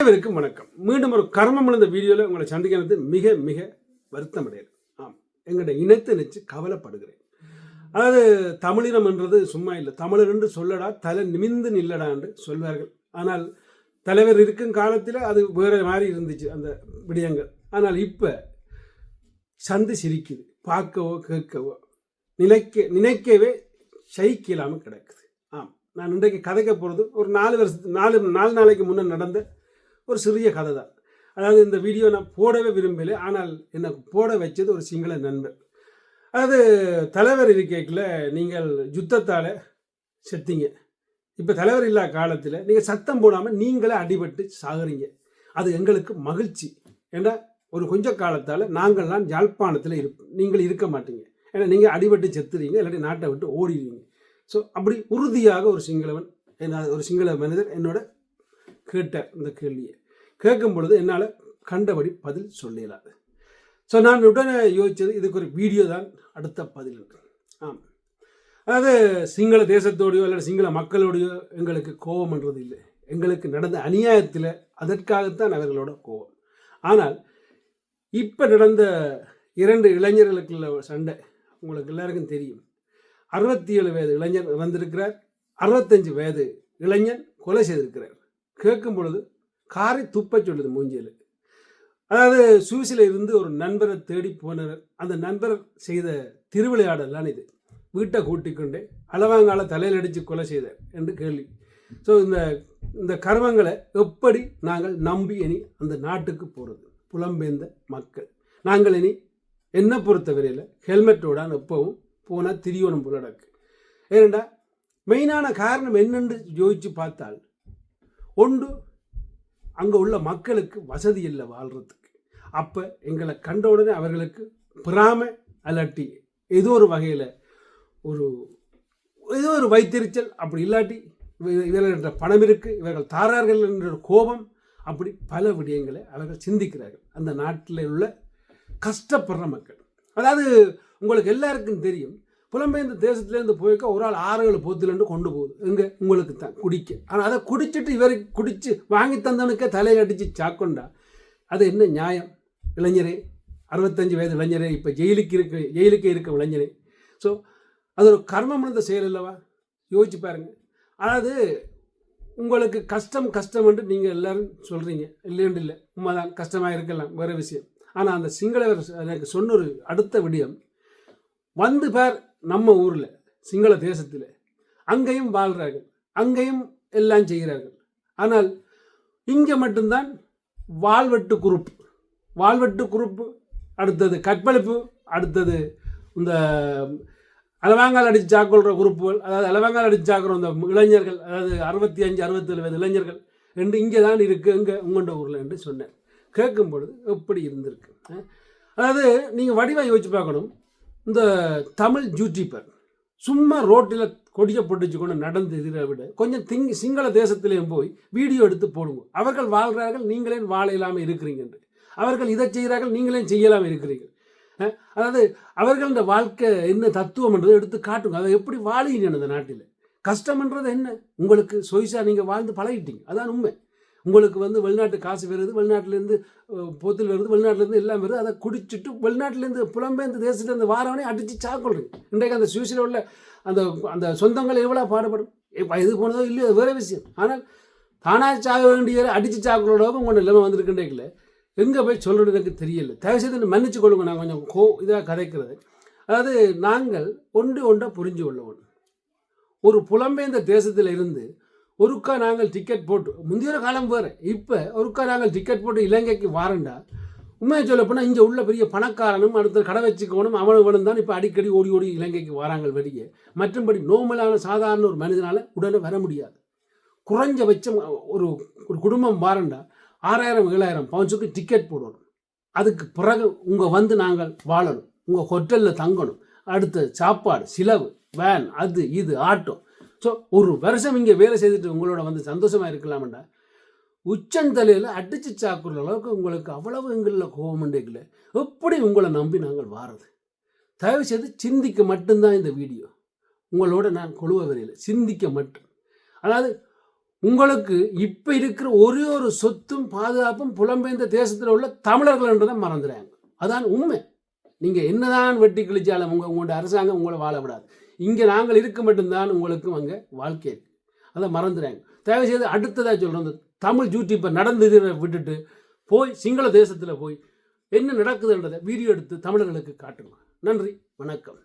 அனைவருக்கும் வணக்கம். மீண்டும் ஒரு கர்மம் இந்த வீடியோவில் உங்களை சந்திக்கிறது மிக மிக வருத்தம் அடையாது ஆம். எங்களுடைய இனத்தை நினைச்சு கவலைப்படுகிறேன். அதாவது தமிழினம் என்றது சும்மா இல்லை. தமிழர் என்று சொல்லடா தலை நிமிந்து நில்லடா என்று சொல்வார்கள். ஆனால் தலைவர் இருக்கும் காலத்தில் அது வேறு மாதிரி இருந்துச்சு அந்த விடயங்கள். ஆனால் இப்போ சந்து சிரிக்குது. பார்க்கவோ கேட்கவோ நினைக்க நினைக்கவே சைக்கு இல்லாமல் கிடக்குது. ஆம். நான் இன்றைக்கு கதைக்க போகிறது ஒரு நாலு வருஷத்து நாலு நாலு நாளைக்கு முன்னே நடந்த ஒரு சிறிய கதை தான். அதாவது இந்த வீடியோ நான் போடவே விரும்பலை ஆனால் என்னை போட வச்சது ஒரு சிங்கள நண்பர். அதாவது தலைவர் இருக்கைக்குள்ள நீங்கள் யுத்தத்தால் செத்தீங்க. இப்போ தலைவர் இல்லா காலத்தில் நீங்கள் சத்தம் போடாமல் நீங்களே அடிபட்டு சாகுறீங்க. அது எங்களுக்கு மகிழ்ச்சி ஏன்னா ஒரு கொஞ்ச காலத்தால் நாங்கள்லாம் யாழ்ப்பாணத்தில் இருப்போம் நீங்கள் இருக்க மாட்டீங்க. ஏன்னா நீங்கள் அடிபட்டு செத்துறீங்க இல்லாட்டி நாட்டை விட்டு ஓடிடுவீங்க. ஸோ அப்படி உறுதியாக ஒரு சிங்களவன் என்ன ஒரு சிங்கள மனிதர் என்னோட கேட்டார் இந்த கேள்வியை. கேட்கும் பொழுது என்னால் கண்டபடி பதில் சொல்லலாது. ஸோ நான் உடனே யோசித்தது இதுக்கு ஒரு வீடியோ தான் அடுத்த பதில் ஆம். அதாவது சிங்கள தேசத்தோடையோ அல்லது சிங்கள மக்களோடையோ எங்களுக்கு கோபம்ன்றது இல்லை. எங்களுக்கு நடந்த அநியாயத்தில் அதற்காகத்தான் அவர்களோட கோபம். ஆனால் இப்போ நடந்த இரண்டு இளைஞர்களுக்குள்ள சண்டை உங்களுக்கு எல்லாருக்கும் தெரியும். அறுபத்தி ஏழு வயது இளைஞர் இறந்திருக்கிறார். அறுபத்தஞ்சு வயது இளைஞன் கொலை செய்திருக்கிறார். கேட்கும் பொழுது காரை துப்ப சொல்லுது மூஞ்சியில். அதாவது சுவிஸில் இருந்து ஒரு நண்பரை தேடி போனவர் அந்த நண்பர் செய்த திருவிளையாடலான் இது. வீட்டை கூட்டிக்கொண்டு அளவாங்கால தலையில் அடித்து கொலை செய்தார் என்று கேள்வி. ஸோ இந்த இந்த கர்மங்களை எப்படி நாங்கள் நம்பி இனி அந்த நாட்டுக்கு போகிறது புலம்பெயர்ந்த மக்கள். நாங்கள் இனி என்ன பொறுத்தவரையில் ஹெல்மெட்டோட எப்பவும் போனால் திரியணும் புலடக்கு ஏனெண்டா மெயினான காரணம் என்னென்று யோசித்து பார்த்தால் ஒன்று அங்கே உள்ள மக்களுக்கு வசதி இல்லை வாழ்கிறதுக்கு அப்போ எங்களை கண்ட உடனே அவர்களுக்கு பிராம அல்லாட்டி ஏதோ ஒரு வகையில் ஒரு ஏதோ ஒரு வைத்திருச்சல். அப்படி இல்லாட்டி இவர்கள் என்ற பணம் இருக்குது இவர்கள் தாரார்கள் என்ற கோபம். அப்படி பல விடயங்களை அவர்கள் சிந்திக்கிறார்கள். அந்த நாட்டில் உள்ள கஷ்டப்படுற மக்கள். அதாவது உங்களுக்கு எல்லாருக்கும் தெரியும் புலம்பெயர்ந்த தேசத்துலேருந்து போய்க்க ஒரு ஆள் ஆறு ஏழு போத்துலேருந்து கொண்டு போகுது. எங்கே? உங்களுக்கு தான் குடிக்க. ஆனால் அதை குடிச்சிட்டு இவருக்கு குடித்து வாங்கி தந்தவனுக்கே தலையை அடித்து சாக்கொண்டா? அது என்ன நியாயம்? இளைஞரே அறுபத்தஞ்சு வயது இளைஞரே இப்போ ஜெயிலுக்கு இருக்க ஜெயிலுக்கு இருக்க இளைஞரே. ஸோ அது ஒரு கர்மம் இருந்த செயல் இல்லவா யோசிச்சு பாருங்கள் அதாவது உங்களுக்கு கஷ்டம் கஷ்டம் என்று நீங்கள் எல்லாரும் சொல்கிறீங்க இல்லைன்னு இல்லை. உண்மைதான். கஷ்டமாக இருக்கலாம். வேறு விஷயம். ஆனால் அந்த சிங்களவர் எனக்கு சொன்ன ஒரு அடுத்த விடியம். வந்து பார் நம்ம ஊரில் சிங்கள தேசத்தில் அங்கேயும் வாழ்கிறார்கள் அங்கேயும் எல்லாம் செய்கிறார்கள். ஆனால் இங்கே மட்டும்தான் வாழ்வெட்டு குரூப் வாழ்வெட்டு குரூப்பு அடுத்தது கற்பழிப்பு அடுத்தது இந்த அலவாங்கால் அடித்து சாக்கொள்கிற குரூப்புகள் அதாவது அலவாங்கால் அடித்து சாக்கிற இந்த இளைஞர்கள் அதாவது அறுபத்தி அஞ்சு அறுபத்தேழு வயது இளைஞர்கள் என்று இங்கே தான் இருக்குது இங்கே உங்கள்ட ஊரில் என்று சொன்னேன் கேட்கும் பொழுது எப்படி இருந்திருக்கு? அதாவது நீங்கள் வடிவாக யோசிச்சு பார்க்கணும். இந்த தமிழ் யூடியூபர் சும்மா ரோட்டில் கொடியை போட்டுச்சு கொண்டு நடந்து இதில் விட. கொஞ்சம் திங் சிங்கள தேசத்திலேயும் போய் வீடியோ எடுத்து போடுங்க. அவர்கள் வாழ்கிறார்கள் நீங்களே வாழ இல்லாமல் இருக்கிறீங்க என்று அவர்கள் இதை செய்கிறார்கள் நீங்களே செய்யலாமல் இருக்கிறீர்கள். அதாவது அவர்கள் இந்த வாழ்க்கை என்ன தத்துவம்ன்றதை எடுத்து காட்டுங்க. அதை எப்படி வாழிங்க அந்த நாட்டில்? கஷ்டம்ன்றது என்ன? உங்களுக்கு சொய்ஸாக நீங்கள் வாழ்ந்து பழகிட்டீங்க. அதான் உண்மை. உங்களுக்கு வந்து வெளிநாட்டு காசு வருது வெளிநாட்டிலேருந்து போத்தில் வருது வெளிநாட்டிலேருந்து எல்லாம் வருது. அதை குடிச்சிட்டு வெளிநாட்டிலேருந்து புலம்பெயர்ந்து தேசத்துலேருந்து வாரவனே அடித்து சாக்கொள்றீங்க இன்றைக்கு அந்த சுவிஸில் உள்ள அந்த அந்த சொந்தங்கள் எவ்வளோ பாடுபடும்? இது போனதோ இல்லையோ வேறு விஷயம். ஆனால் தானாக சாக வேண்டிய அடித்து சாக்கொள்ளோட உங்கள் நிலைமை வந்திருக்கின்றீங்கள எங்கே போய் சொல்கிறது எனக்கு தெரியல. தயவுசெய்து மன்னிச்சு கொள்ளுங்க. நான் கொஞ்சம் கோ இதாக கதைக்கிறது. அதாவது நாங்கள் ஒன்று ஒன்றை புரிஞ்சு கொள்ளவும். ஒரு புலம்பெயர்ந்த தேசத்தில் இருந்து ஒருக்கா நாங்கள் டிக்கெட் போட்டு முந்தைய காலம் வேறு இப்போ ஒருக்கா நாங்கள் டிக்கெட் போட்டு இலங்கைக்கு வாரண்டா? உண்மையை சொல்ல போனால் இங்கே உள்ள பெரிய பணக்காரனும் அடுத்த கடை வச்சுக்கணும் அவனவனும் தான் இப்போ அடிக்கடி ஓடி ஓடி இலங்கைக்கு வராங்க வெளியே. மற்றும்படி நோமலான சாதாரண ஒரு மனிதனால் உடனே வர முடியாது. குறைஞ்சபட்சம் ஒரு ஒரு குடும்பம் வாரண்டா? ஆறாயிரம் ஏழாயிரம் பவுன்ஸுக்கு டிக்கெட் போடணும். அதுக்கு பிறகு உங்கள் வந்து நாங்கள் வாழணும். உங்கள் ஹோட்டலில் தங்கணும். அடுத்த சாப்பாடு சிலவு வேன் அது இது ஆட்டோ ஸோ ஒரு வருஷம் இங்கே வேலை செய்துட்டு உங்களோட வந்து சந்தோஷமாக இருக்கலாம்டா. உச்சந்தலையில் அடித்து சாக்குற அளவுக்கு உங்களுக்கு அவ்வளவு எங்களில் கோபமண்டேக்கல எப்படி உங்களை நம்பி நாங்கள் வாரது? தயவு செய்து சிந்திக்க மட்டும்தான் இந்த வீடியோ. உங்களோட நான் கொழுவ வரையில். சிந்திக்க மட்டும். அதாவது உங்களுக்கு இப்போ இருக்கிற ஒரே ஒரு சொத்தும் பாதுகாப்பும் புலம்பெயர்ந்த தேசத்தில் உள்ள தமிழர்கள்ன்றதை மறந்துடுறாங்க அதான் உண்மை. நீங்கள் என்னதான் வெட்டி கிழிச்சாலும் உங்கள் உங்களோட அரசாங்கம் உங்களை வாழ விடாது. இங்கே நாங்கள் இருக்க மட்டும்தான் உங்களுக்கும் அங்கே வாழ்க்கை அதை மறந்துடுறாங்க தயவு செய்து அடுத்ததாக சொல்கிறோம் அந்த தமிழ் இப்போ நடந்தது விட்டுட்டு போய் சிங்கள தேசத்தில் போய் என்ன நடக்குதுன்றதை வீடியோ எடுத்து தமிழர்களுக்கு காட்டுங்க. நன்றி வணக்கம்.